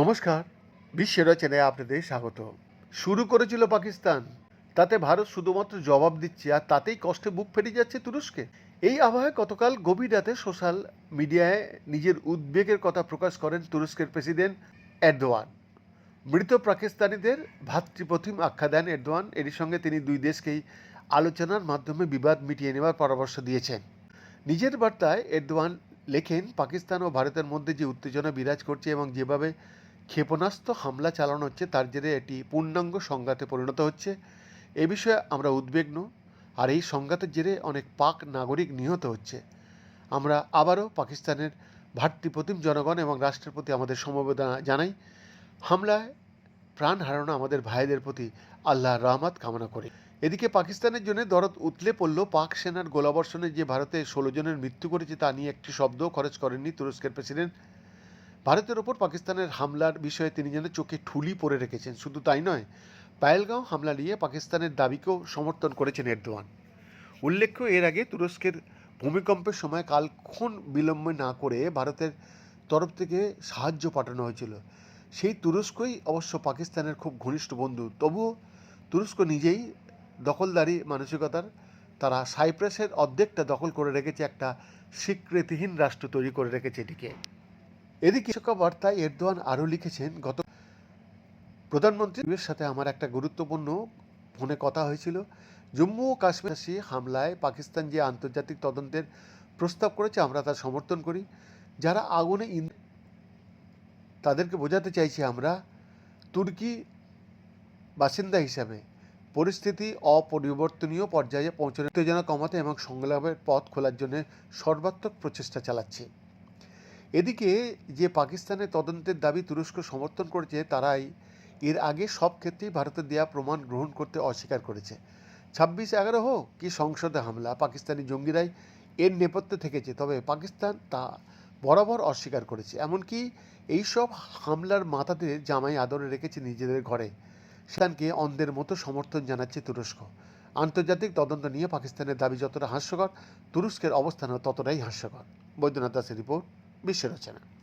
নমস্কার বিশ্ব রচনায় আপনাদের স্বাগত। শুরু করেছিল পাকিস্তান। তাতে ভারত শুধুমাত্র জবাব দিচ্ছে আর তাতেই কষ্টে বুক ফেটে যাচ্ছে তুরস্কে। এই আবহে গতকাল গভীর রাতে সোশ্যাল মিডিয়ায় নিজের উদ্বেগের কথা প্রকাশ করেন তুরস্কের প্রেসিডেন্ট এরদোয়ান। মৃত পাকিস্তানিদের ভাতৃপ্রতিম আখ্যা দেন এরদোয়ান। এরই সঙ্গে তিনি দুই দেশকেই আলোচনার মাধ্যমে বিবাদ মিটিয়ে নেওয়ার পরামর্শ দিয়েছেন। নিজের বার্তায় এরদোয়ান লেখেন, পাকিস্তান ও ভারতের মধ্যে যে উত্তেজনা বিরাজ করছে এবং যেভাবে ক্ষেপণাস্ত্র হামলা চালানো হচ্ছে, তার জেরে এটি পূর্ণাঙ্গ সংঘাতে পরিণত হচ্ছে। এ বিষয়ে আমরা উদ্বিগ্ন, আর এই সংঘাতের জেরে অনেক পাক নাগরিক নিহত হচ্ছে। আমরা আবারও পাকিস্তানের ভাতৃপ্রতিম জনগণ এবং রাষ্ট্রের প্রতি আমাদের সমবেদনা জানাই। হামলায় প্রাণ হারানো আমাদের ভাইদের প্রতি আল্লাহর রহমত কামনা করি। এদিকে পাকিস্তানের জন্য দরদ উতলে পড়ল পাক সেনার গোলাবর্ষণে যে ভারতে ষোলো জনের মৃত্যু করেছে তা নিয়ে একটি শব্দও খরচ করেননি তুরস্কের প্রেসিডেন্ট। ভারতের ওপর পাকিস্তানের হামলার বিষয়ে তিনি যেন চোখে ঠুলি পরে রেখেছেন, শুধু তাই নয়, পায়েলগাঁও হামলা নিয়ে পাকিস্তানের দাবিকেও সমর্থন করেছেন এরদোয়ান। উল্লেখ্য, এর আগে তুরস্কের ভূমিকম্পের সময় কালক্ষণ বিলম্ব না করে ভারতের তরফ থেকে সাহায্য পাঠানো হয়েছিল। সেই তুরস্কই অবশ্য পাকিস্তানের খুব ঘনিষ্ঠ বন্ধু। তবুও তুরস্ক নিজেই দখলদারি মানসিকতার, তারা সাইপ্রাসের অর্ধেকটা দখল করে রেখেছে, একটা স্বীকৃতিহীন রাষ্ট্র তৈরি করে রেখেছে এটিকে। এদিকে বার্তায় এরদোয়ান আরও লিখেছেন, গত প্রধানমন্ত্রীর সাথে আমার একটা গুরুত্বপূর্ণ ফোনে কথা হয়েছিল। জম্মু ও কাশ্মীরবাসী হামলায় পাকিস্তান যে আন্তর্জাতিক তদন্তের প্রস্তাব করেছে, আমরা তার সমর্থন করি। যারা আগুনে তাদেরকে বোঝাতে চাইছি আমরা, তুর্কি বাসিন্দা হিসাবে পরিস্থিতি অপরিবর্তনীয় পর্যায়ে পৌঁছানো উত্তেজনা কমাতে এবং সংলাপের পথ খোলার জন্য সর্বাত্মক প্রচেষ্টা চালাচ্ছে। এদিকে যে পাকিস্তানের তদন্তের দাবি তুরস্ক সমর্থন করেছে, তারাই এর আগে সব ক্ষেত্রেই ভারতের দেওয়া প্রমাণ গ্রহণ করতে অস্বীকার করেছে। ছাব্বিশ এগারো হোক কি সংসদে হামলা, পাকিস্তানি জঙ্গিরাই এর নেপথ্যে থেকেছে, তবে পাকিস্তান তা বরাবর অস্বীকার করেছে। এমনকি এইসব হামলার মাথাতে জামাই আদরে রেখেছে নিজেদের ঘরে। সেখানকে অন্ধের মতো সমর্থন জানাচ্ছে তুরস্ক। আন্তর্জাতিক তদন্ত নিয়ে পাকিস্তানের দাবি যতটা হাস্যকর, তুরস্কের অবস্থানও ততটাই হাস্যকর। বৈদ্যনাথ দাসের রিপোর্ট, বিশ্ব রচনা।